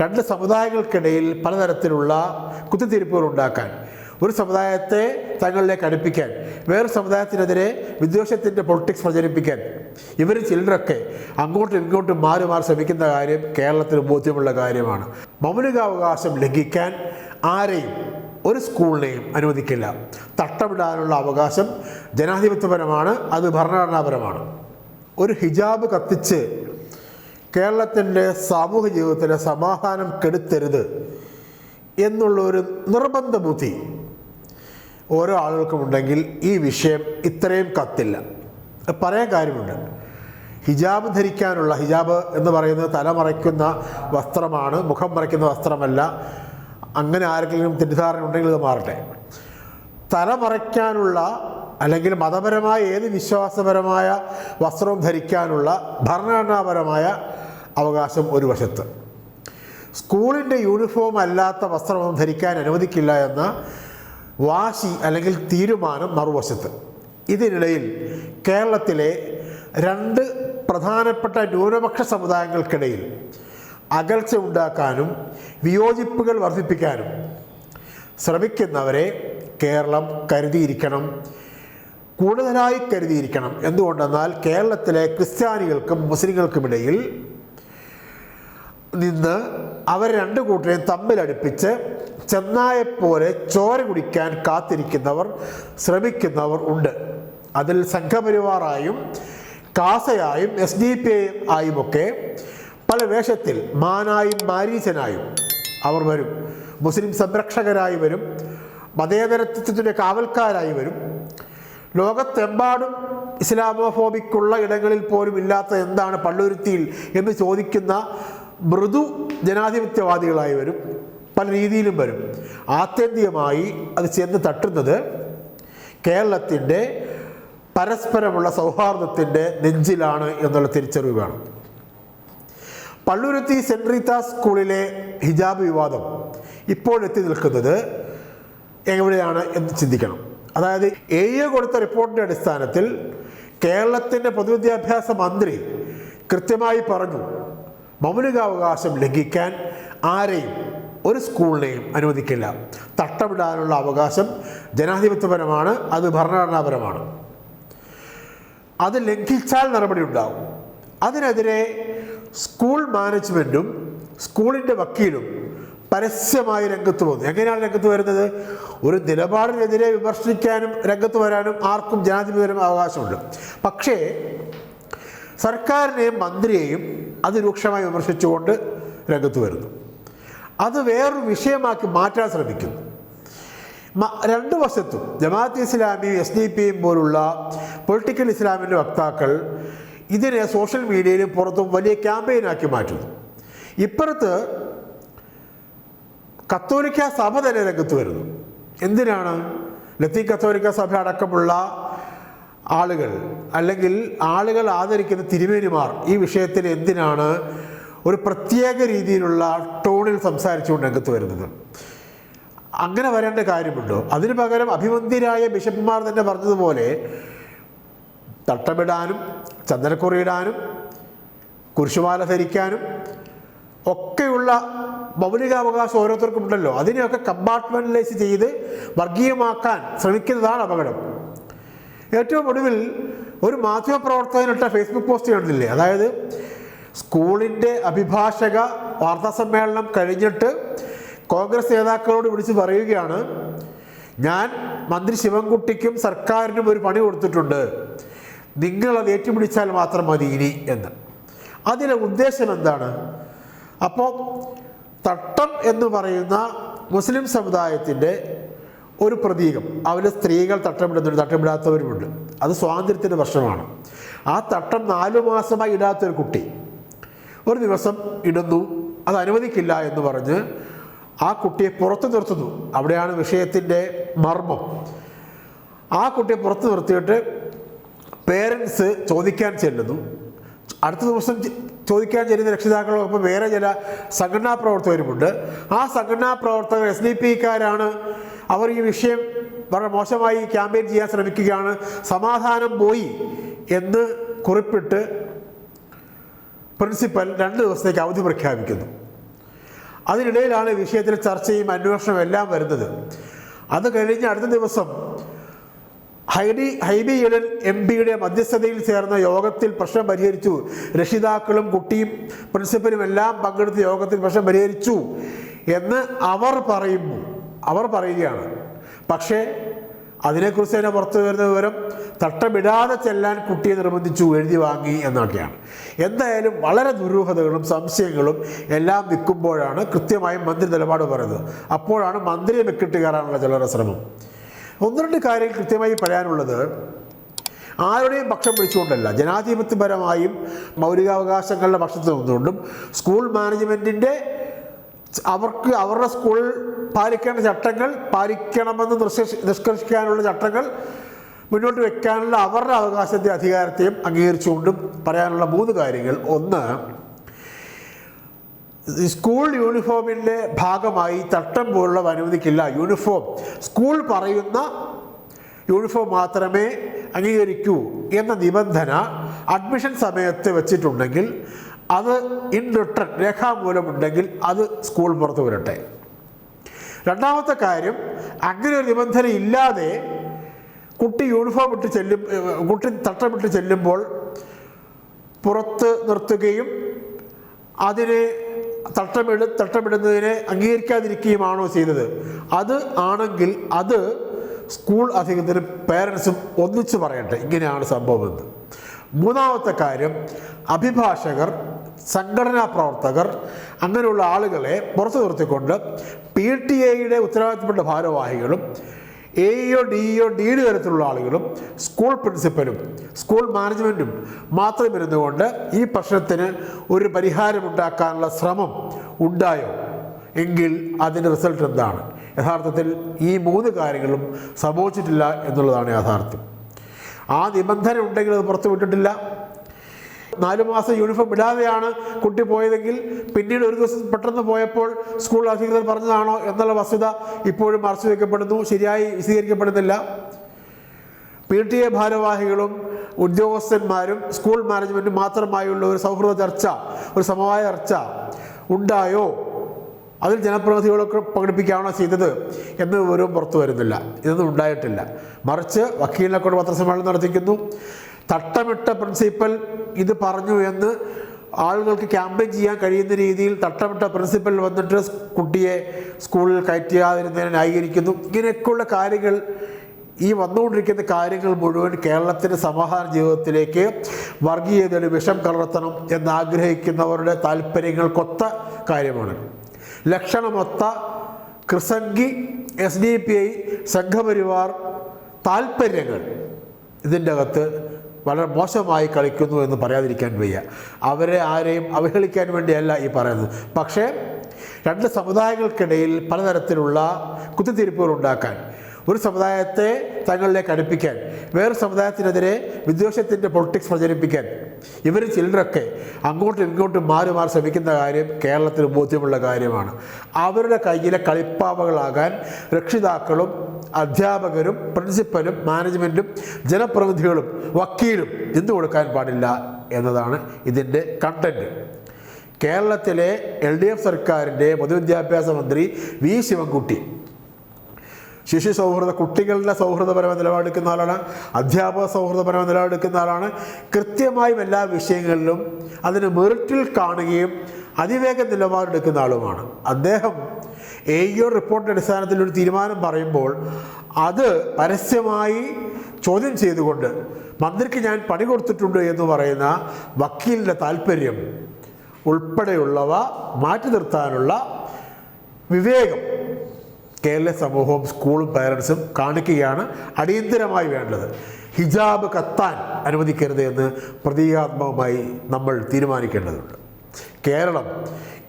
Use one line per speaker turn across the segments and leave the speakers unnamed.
രണ്ട് സമുദായങ്ങൾക്കിടയിൽ പലതരത്തിലുള്ള കുത്തിത്തിരിപ്പുകൾ ഉണ്ടാക്കാൻ ഒരു സമുദായത്തെ തങ്ങളിലേക്ക് അടുപ്പിക്കാൻ വേറൊരു സമുദായത്തിനെതിരെ വിദ്വേഷത്തിന്റെ പൊളിറ്റിക്സ് പ്രചരിപ്പിക്കാൻ ഇവർ ചിലരൊക്കെ അങ്ങോട്ടും ഇങ്ങോട്ടും മാറി മാറി ശ്രമിക്കുന്ന കാര്യം കേരളത്തിന് ബോധ്യമുള്ള കാര്യമാണ്. മൗലികാവകാശം ലംഘിക്കാൻ ആരെയും ഒരു സ്കൂളിനെയും അനുവദിക്കില്ല. തട്ടമിടാനുള്ള അവകാശം ജനാധിപത്യപരമാണ് അത് ഭരണഘടനാപരമാണ്. ഒരു ഹിജാബ് കത്തിച്ച് കേരളത്തിന്റെ സാമൂഹ്യ ജീവിതത്തിലെ സമാധാനം കെടുത്തരുത് എന്നുള്ളൊരു നിർബന്ധ ബുദ്ധി ഓരോ ആളുകൾക്കും ഉണ്ടെങ്കിൽ ഈ വിഷയം ഇത്രയും കത്തില്ല. പറയാൻ കാര്യമുണ്ട്. ഹിജാബ് ധരിക്കാനുള്ള ഹിജാബ് എന്ന് പറയുന്നത് തല മറയ്ക്കുന്ന വസ്ത്രമാണ് മുഖം മറയ്ക്കുന്ന വസ്ത്രമല്ല. അങ്ങനെ ആർക്കെങ്കിലും തെറ്റിദ്ധാരണ ഉണ്ടെങ്കിൽ ഇത് മാറട്ടെ. തല മറയ്ക്കാനുള്ള അല്ലെങ്കിൽ മതപരമായ ഏത് വിശ്വാസപരമായ വസ്ത്രവും ധരിക്കാനുള്ള ഭരണഘടനാപരമായ അവകാശം ഒരു വശത്ത്. സ്കൂളിന്റെ യൂണിഫോം അല്ലാത്ത വസ്ത്രമൊന്നും ധരിക്കാൻ അനുവദിക്കില്ല എന്ന വാശി അല്ലെങ്കിൽ തീരുമാനം മറുവശത്ത്. ഇതിനിടയിൽ കേരളത്തിലെ രണ്ട് പ്രധാനപ്പെട്ട ന്യൂനപക്ഷ സമുദായങ്ങൾക്കിടയിൽ അകൽച്ച ഉണ്ടാക്കാനും വിയോജിപ്പുകൾ വർദ്ധിപ്പിക്കാനും ശ്രമിക്കുന്നവരെ കേരളം കരുതിയിരിക്കണം കൂടുതലായി കരുതിയിരിക്കണം. എന്തുകൊണ്ടെന്നാൽ കേരളത്തിലെ ക്രിസ്ത്യാനികൾക്കും മുസ്ലിങ്ങൾക്കുമിടയിൽ നിന്ന് അവർ രണ്ടു കൂട്ടരെയും തമ്മിലടുപ്പിച്ച് ചെന്നായെപ്പോലെ ചോര കുടിക്കാൻ കാത്തിരിക്കുന്നവർ ശ്രമിക്കുന്നവർ ഉണ്ട്. അതിൽ സംഘപരിവാറായും കാസയായും എസ് ഡി പി ആയുമൊക്കെ പല വേഷത്തിൽ മാനായും മാരീചനായും അവർ വരും. മുസ്ലിം സംരക്ഷകരായി വരും. മതേതരത്വത്തിന്റെ കാവൽക്കാരായി വരും. ലോകത്തെമ്പാടും ഇസ്ലാമോഫോബിക്കുള്ള ഇടങ്ങളിൽ പോലും ഇല്ലാത്ത എന്താണ് പള്ളുരുത്തിയിൽ എന്ന് ചോദിക്കുന്ന മൃദു ജനാധിപത്യവാദികളായി വരും പല രീതിയിലും വരും. ആത്യന്തികമായി അത് ചെന്ന് തട്ടുന്നത് കേരളത്തിന്റെ പരസ്പരമുള്ള സൗഹാർദ്ദത്തിന്റെ നെഞ്ചിലാണ് എന്നുള്ള തിരിച്ചറിവ് വേണം പള്ളുരുത്തി സെന്റ് റീത്ത സ്കൂളിലെ ഹിജാബ് വിവാദം ഇപ്പോഴെത്തി നിൽക്കുന്നത് എവിടെയാണ് എന്ന് ചിന്തിക്കണം. അതായത് എ കൊടുത്ത റിപ്പോർട്ടിന്റെ അടിസ്ഥാനത്തിൽ കേരളത്തിന്റെ പൊതുവിദ്യാഭ്യാസ മന്ത്രി കൃത്യമായി പറഞ്ഞു മൗലികാവകാശം ലംഘിക്കാൻ ആരെയും ഒരു സ്കൂളിനെയും അനുവദിക്കില്ല. തട്ടമിടാനുള്ള അവകാശം ജനാധിപത്യപരമാണ് അത് ഭരണഘടനാപരമാണ്. അത് ലംഘിച്ചാൽ നടപടി ഉണ്ടാവും. അതിനെതിരെ സ്കൂൾ മാനേജ്മെന്റും സ്കൂളിന്റെ വക്കീലും പരസ്യമായി രംഗത്ത് വന്നു. എങ്ങനെയാണ് രംഗത്ത് വരുന്നത്? ഒരു നിലപാടിനെതിരെ വിമർശിക്കാനും രംഗത്ത് വരാനും ആർക്കും ജനാധിപത്യപരമായ അവകാശമുണ്ട്. പക്ഷേ സർക്കാരിനെയും മന്ത്രിയെയും അതിരൂക്ഷമായി വിമർശിച്ചുകൊണ്ട് രംഗത്ത് വരുന്നു. അത് വേറൊരു വിഷയമാക്കി മാറ്റാൻ ശ്രമിക്കുന്നു. രണ്ടു വശത്തും ജമാഅത്ത് ഇസ്ലാമിയും എസ് ഡി പിയും പോലുള്ള പൊളിറ്റിക്കൽ ഇസ്ലാമിന്റെ വക്താക്കൾ ഇതിനെ സോഷ്യൽ മീഡിയയിലും പുറത്തും വലിയ ക്യാമ്പയിനാക്കി മാറ്റുന്നു. ഇപ്പുറത്ത് കത്തോലിക്ക സഭ തന്നെ രംഗത്ത് വരുന്നു. എന്തിനാണ്? ലത്തീൻ കത്തോലിക്ക സഭ അടക്കമുള്ള ആളുകൾ അല്ലെങ്കിൽ ആളുകൾ ആദരിക്കുന്ന തിരുമേനിമാർ ഈ വിഷയത്തിൽ എന്തിനാണ് ഒരു പ്രത്യേക രീതിയിലുള്ള ടോണിൽ സംസാരിച്ചുകൊണ്ട് രംഗത്ത് വരുന്നത്? അങ്ങനെ വരേണ്ട കാര്യമുണ്ടോ? അതിനു പകരം അഭിമന്തിരായ ബിഷപ്പുമാർ തന്നെ പറഞ്ഞതുപോലെ തട്ടമിടാനും ചന്ദനക്കുറിയിടാനും കുരിശുമാല ധരിക്കാനും ഒക്കെയുള്ള മൗലികാവകാശം ഓരോരുത്തർക്കും ഉണ്ടല്ലോ. അതിനെയൊക്കെ കമ്പാർട്ട്മെന്റലൈസ് ചെയ്ത് വർഗീയമാക്കാൻ ശ്രമിക്കുന്നതാണ് അപകടം. ഏറ്റവും ഒടുവിൽ ഒരു മാധ്യമപ്രവർത്തകനിട്ട ഫേസ്ബുക്ക് പോസ്റ്റ് കണ്ടില്ലേ? അതായത് സ്കൂളിന്റെ അഭിഭാഷക വാർത്താ സമ്മേളനം കഴിഞ്ഞിട്ട് കോൺഗ്രസ് നേതാക്കളോട് വിളിച്ച് പറയുകയാണ് ഞാൻ മന്ത്രി ശിവൻകുട്ടിക്കും സർക്കാരിനും ഒരു പണി കൊടുത്തിട്ടുണ്ട്. നിങ്ങളത് ഏറ്റുപിടിച്ചാൽ മാത്രം മതി ഇനി എന്ന്. അതിലെ ഉദ്ദേശം എന്താണ്? അപ്പോൾ തട്ടം എന്ന് പറയുന്ന മുസ്ലിം സമുദായത്തിന്റെ ഒരു പ്രതീകം. അവർ സ്ത്രീകൾ തട്ടമിടുന്നുണ്ട് തട്ടമിടാത്തവരുമുണ്ട്. അത് സ്വാതന്ത്ര്യത്തിന്റെ വർഷമാണ് ആ തട്ടം നാലു മാസമായി ഇടാത്തൊരു കുട്ടി ഒരു ദിവസം ഇടുന്നു. അത് അനുവദിക്കില്ല എന്ന് പറഞ്ഞ് ആ കുട്ടിയെ പുറത്തു നിർത്തുന്നു. അവിടെയാണ് വിഷയത്തിന്റെ മർമ്മം. ആ കുട്ടിയെ പുറത്തു നിർത്തിയിട്ട് പേരൻസ് ചോദിക്കാൻ ചെല്ലുന്നു. അടുത്ത ദിവസം ചോദിക്കാൻ ചെല്ലുന്ന രക്ഷിതാക്കളോടൊപ്പം വേറെ ചില സംഘടനാ പ്രവർത്തകരുമുണ്ട്. ആ സംഘടനാ പ്രവർത്തകർ എസ് ഡി പിക്കാരാണ് അവർ ഈ വിഷയം വളരെ മോശമായി ക്യാമ്പയിൻ ചെയ്യാൻ ശ്രമിക്കുകയാണ്. സമാധാനം പോയി എന്ന് കുറിപ്പിട്ട് പ്രിൻസിപ്പൽ രണ്ട് ദിവസത്തേക്ക് അവധി പ്രഖ്യാപിക്കുന്നു. അതിനിടയിലാണ് ഈ വിഷയത്തിൽ ചർച്ചയും അന്വേഷണവും എല്ലാം വരുന്നത്. അത് കഴിഞ്ഞ് അടുത്ത ദിവസം ഹൈഡി ഹൈബി ഈഡൻ എം പിയുടെ മധ്യസ്ഥതയിൽ ചേർന്ന യോഗത്തിൽ പ്രശ്നം പരിഹരിച്ചു. രക്ഷിതാക്കളും കുട്ടിയും പ്രിൻസിപ്പലും എല്ലാം പങ്കെടുത്ത യോഗത്തിൽ പ്രശ്നം പരിഹരിച്ചു എന്ന് അവർ പറയുന്നു. അവർ പറയുകയാണ്. പക്ഷേ അതിനെക്കുറിച്ച് തന്നെ പുറത്തു വരുന്ന വിവരം തട്ടമിടാതെ ചെല്ലാൻ കുട്ടിയെ നിർബന്ധിച്ചു എഴുതി വാങ്ങി എന്നൊക്കെയാണ്. എന്തായാലും വളരെ ദുരൂഹതകളും സംശയങ്ങളും എല്ലാം നിൽക്കുമ്പോഴാണ് കൃത്യമായും മന്ത്രി നിലപാട് പറയുന്നത്. അപ്പോഴാണ് മന്ത്രിയെ വെക്കിട്ട് കയറാനുള്ള ചിലരുടെ ശ്രമം. ഒന്ന് രണ്ട് കാര്യങ്ങൾ കൃത്യമായി പറയാനുള്ളത് ആരുടെയും പക്ഷം പിടിച്ചുകൊണ്ടല്ല. ജനാധിപത്യപരമായും മൗലികാവകാശങ്ങളുടെ പക്ഷത്ത് നിന്നുകൊണ്ടും സ്കൂൾ മാനേജ്മെന്റിന്റെ അവർക്ക് അവരുടെ സ്കൂൾ പാലിക്കേണ്ട ചട്ടങ്ങൾ പാലിക്കണമെന്ന് നിഷ്കർഷ നിഷ്കർഷിക്കാനുള്ള ചട്ടങ്ങൾ മുന്നോട്ട് വെക്കാനുള്ള അവരുടെ അവകാശത്തെ അധികാരത്തെയും അംഗീകരിച്ചുകൊണ്ടും പറയാനുള്ള മൂന്ന് കാര്യങ്ങൾ. ഒന്ന് സ്കൂൾ യൂണിഫോമിന്റെ ഭാഗമായി തട്ടം പോലുള്ളവ അനുവദിക്കില്ല യൂണിഫോം. സ്കൂൾ പറയുന്ന യൂണിഫോം മാത്രമേ അംഗീകരിക്കൂ എന്ന നിബന്ധന അഡ്മിഷൻ സമയത്ത് വെച്ചിട്ടുണ്ടെങ്കിൽ അത് ഇൻ റിട്ടേൺ രേഖാമൂലമുണ്ടെങ്കിൽ അത് സ്കൂൾ പുറത്തു വരട്ടെ. രണ്ടാമത്തെ കാര്യം അങ്ങനെ ഒരു നിബന്ധന ഇല്ലാതെ കുട്ടി യൂണിഫോം ഇട്ട് ചെല്ലും കുട്ടി തട്ടമിട്ട് ചെല്ലുമ്പോൾ പുറത്ത് നിർത്തുകയും അതിനെ തട്ടമിട തട്ടമിടുന്നതിനെ അംഗീകരിക്കാതിരിക്കുകയുമാണോ ചെയ്തത്? അത് ആണെങ്കിൽ അത് സ്കൂൾ അധികൃതരും പേരൻസും ഒന്നിച്ച് പറയട്ടെ. ഇങ്ങനെയാണ് സംഭവമെന്ന് മൂന്നാമത്തെ കാര്യം അഭിഭാഷകർ സംഘടനാ പ്രവർത്തകർ അങ്ങനെയുള്ള ആളുകളെ പുറത്തു നിർത്തിക്കൊണ്ട് പി ടി എയുടെ ഉത്തരവാദിത്തപ്പെട്ട ഭാരവാഹികളും എഇഒ ഡിഇഒ ഡി ഡി തരത്തിലുള്ള ആളുകളും സ്കൂൾ പ്രിൻസിപ്പലും സ്കൂൾ മാനേജ്മെന്റും മാത്രം ഇരുന്നുകൊണ്ട് ഈ പ്രശ്നത്തിന് ഒരു പരിഹാരമുണ്ടാക്കാനുള്ള ശ്രമം ഉണ്ടായോ? എങ്കിൽ അതിന്റെ റിസൾട്ട് എന്താണ്? യഥാർത്ഥത്തിൽ ഈ മൂന്ന് കാര്യങ്ങളും സംഭവിച്ചിട്ടില്ല എന്നുള്ളതാണ് യാഥാർത്ഥ്യം. ആ നിബന്ധന ഉണ്ടെങ്കിൽ അത് പുറത്തു വിട്ടിട്ടില്ല നാല് മാസം യൂണിഫോം ഇടാതെയാണ് കുട്ടി പോയതെങ്കിൽ പിന്നീട് ഒരു ദിവസം പെട്ടെന്ന് പോയപ്പോൾ സ്കൂൾ അധികൃതർ പറഞ്ഞതാണോ എന്നുള്ള വസ്തുത ഇപ്പോഴും മറച്ചു വയ്ക്കപ്പെടുന്നു ശരിയായി വിശദീകരിക്കപ്പെടുന്നില്ല. പി ടി എ ഭാരവാഹികളും ഉദ്യോഗസ്ഥന്മാരും സ്കൂൾ മാനേജ്മെന്റും മാത്രമായുള്ള ഒരു സൗഹൃദ ചർച്ച ഒരു സമവായ ചർച്ച ഉണ്ടായോ? അതിൽ ജനപ്രതിനിധികളൊക്കെ പങ്കെടുപ്പിക്കുകയാണോ ചെയ്തത് എന്ന് വിവരവും പുറത്തു വരുന്നില്ല. ഇതൊന്നും ഉണ്ടായിട്ടില്ല. മറിച്ച് വക്കീലിനെ കൊണ്ട് പത്രസമ്മേളനം നടത്തിക്കുന്നു. തട്ടമിട്ട പ്രിൻസിപ്പൽ ഇത് പറഞ്ഞു എന്ന് ആളുകൾക്ക് ക്യാമ്പയിൻ ചെയ്യാൻ കഴിയുന്ന രീതിയിൽ തട്ടമിട്ട പ്രിൻസിപ്പൽ വന്നിട്ട് കുട്ടിയെ സ്കൂളിൽ കയറ്റിയാതിരുന്നതിനെ ന്യായീകരിക്കുന്നു. ഇങ്ങനെയൊക്കെയുള്ള കാര്യങ്ങൾ ഈ വന്നുകൊണ്ടിരിക്കുന്ന കാര്യങ്ങൾ മുഴുവൻ കേരളത്തിന്റെ സമാധാന ജീവിതത്തിലേക്ക് വർഗീയതയുടെ വിഷം കലർത്തണം എന്നാഗ്രഹിക്കുന്നവരുടെ താല്പര്യങ്ങൾക്കൊത്ത കാര്യമാണ്. ലക്ഷണമൊത്ത ക്രിസംഗി എസ് ഡി പി ഐ സംഘപരിവാർ താല്പര്യങ്ങൾ ഇതിന്റെ അകത്ത് വളരെ മോശമായി കളിക്കുന്നു എന്ന് പറയാതിരിക്കാൻ വയ്യ. അവരെ ആരെയും അവഹേളിക്കാൻ വേണ്ടിയല്ല ഈ പറയുന്നത്. പക്ഷേ രണ്ട് സമുദായങ്ങൾക്കിടയിൽ പലതരത്തിലുള്ള കുത്തിത്തിരിപ്പുകൾ ഉണ്ടാക്കാൻ ഒരു സമുദായത്തെ തങ്ങളിലേക്ക് അടുപ്പിക്കാൻ വേറൊരു സമുദായത്തിനെതിരെ വിദ്വേഷത്തിന്റെ പൊളിറ്റിക്സ് പ്രചരിപ്പിക്കാൻ. ഇവർ ചിലരൊക്കെ അങ്ങോട്ടും ഇങ്ങോട്ടും മാറി മാറി ശ്രമിക്കുന്ന കാര്യം കേരളത്തിന് ബോധ്യമുള്ള കാര്യമാണ്. അവരുടെ കയ്യിലെ കളിപ്പാവകളാകാൻ രക്ഷിതാക്കളും അധ്യാപകരും പ്രിൻസിപ്പലും മാനേജ്മെന്റും ജനപ്രതിനിധികളും വക്കീലും എന്തു കൊടുക്കാൻ പാടില്ല എന്നതാണ് ഇതിന്റെ കണ്ടന്റ് കേരളത്തിലെ എൽ ഡി എഫ് സർക്കാരിന്റെ പൊതുവിദ്യാഭ്യാസ മന്ത്രി വി ശിവൻകുട്ടി ശിശു സൗഹൃദ കുട്ടികളുടെ സൗഹൃദപരമായ നിലപാടെടുക്കുന്ന ആളാണ് അധ്യാപക സൗഹൃദപരമായ നിലപാടെടുക്കുന്ന ആളാണ്. കൃത്യമായും എല്ലാ വിഷയങ്ങളിലും അതിന് മെറിറ്റിൽ കാണുകയും അതിവേഗ നിലപാടെടുക്കുന്ന ആളുമാണ്. അദ്ദേഹം എ ഇ റിപ്പോർട്ടിന്റെ അടിസ്ഥാനത്തിൽ ഒരു തീരുമാനം പറയുമ്പോൾ അത് പരസ്യമായി ചോദ്യം ചെയ്തുകൊണ്ട് മന്ത്രിക്ക് ഞാൻ പണി കൊടുത്തിട്ടുണ്ട് എന്ന് പറയുന്ന വക്കീലിന്റെ താല്പര്യം ഉൾപ്പെടെയുള്ളവ മാറ്റി നിർത്താനുള്ള വിവേകം കേരള സമൂഹവും സ്കൂളും പേരൻസും കാണിക്കുകയാണ് അടിയന്തരമായി വേണ്ടത്. ഹിജാബ് കത്താൻ അനുവദിക്കരുത് എന്ന് പ്രതീകാത്മകമായി നമ്മൾ തീരുമാനിക്കേണ്ടതുണ്ട്. കേരളം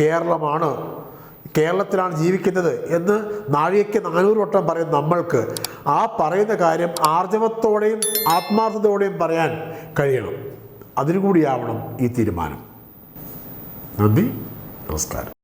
കേരളമാണ് കേരളത്തിലാണ് ജീവിക്കുന്നത് എന്ന് നാഴികയ്ക്ക് നാനൂറ് വട്ടം പറയുന്ന നമ്മൾക്ക്. ആ പറയുന്ന കാര്യം ആർജവത്തോടെയും ആത്മാർത്ഥതയോടെയും പറയാൻ കഴിയണം. അതിനുകൂടിയാവണം ഈ തീരുമാനം. നന്ദി നമസ്കാരം.